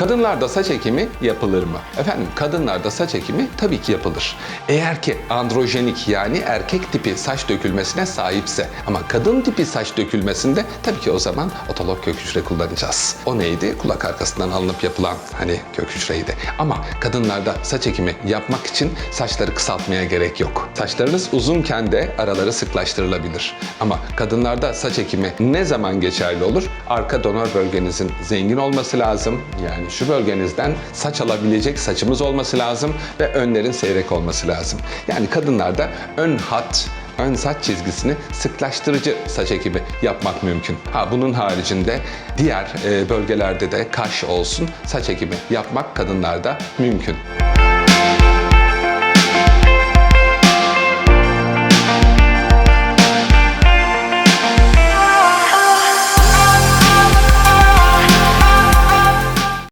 Kadınlarda saç ekimi yapılır mı? Efendim kadınlarda saç ekimi tabii ki yapılır. Eğer ki androjenik yani erkek tipi saç dökülmesine sahipse ama kadın tipi saç dökülmesinde tabii ki o zaman otolog kök hücre kullanacağız. O neydi? Kulak arkasından alınıp yapılan hani kök hücreydi. Ama kadınlarda saç ekimi yapmak için saçları kısaltmaya gerek yok. Saçlarınız uzunken de araları sıklaştırılabilir. Ama kadınlarda saç ekimi ne zaman geçerli olur? Arka donör bölgenizin zengin olması lazım. Yani şu bölgenizden saç alabilecek saçımız olması lazım ve önlerin seyrek olması lazım. Yani kadınlarda ön hat, ön saç çizgisini sıklaştırıcı saç ekimi yapmak mümkün. Ha bunun haricinde diğer e, bölgelerde de kaş olsun saç ekimi yapmak kadınlarda mümkün.